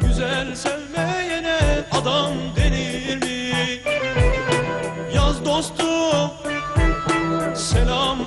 Güzel sevmeyene adam denir mi? Yaz dostum selam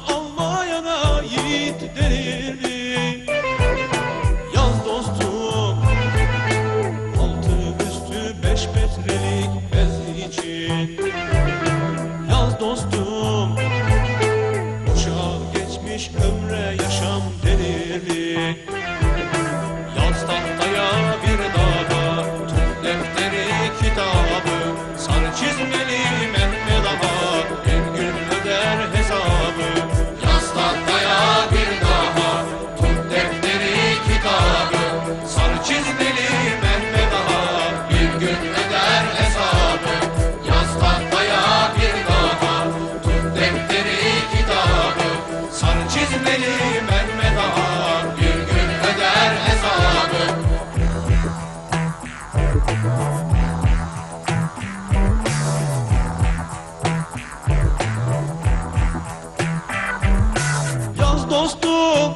dostum.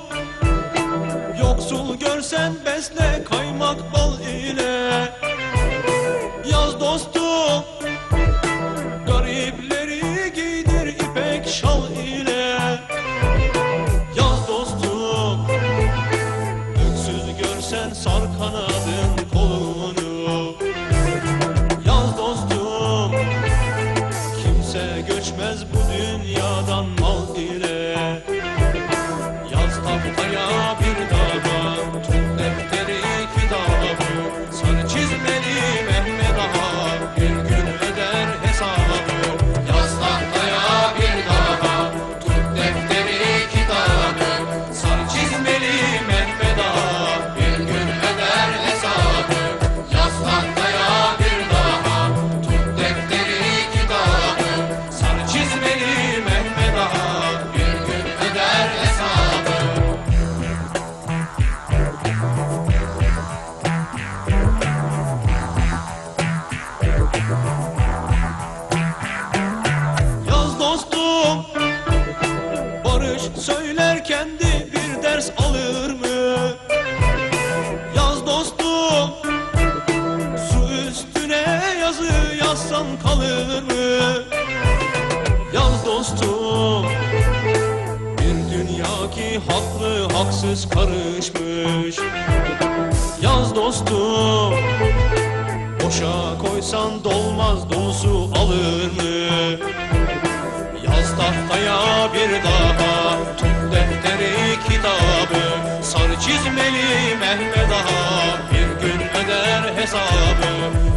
Yoksul görsen besle kaymak bal ile Yaz dostum. Garipleri giydir ipek şal ile. Yaz dostum. Öksüz görsen sarkana dostum. Bir dünya ki haklı haksız karışmış. Yaz dostum. Boşa koysan dolmaz dolusu alır mı? Yaz tahtaya bir daha Tüm defteri kitabı. Sarı çizmeli Mehmet Ağa Bir gün öder hesabı.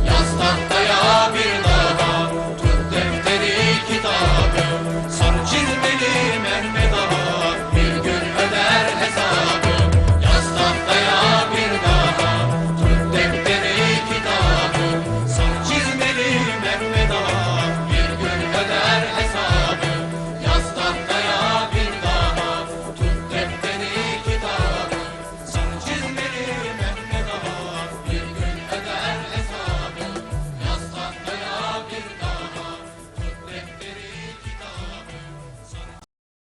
Yaz tahtaya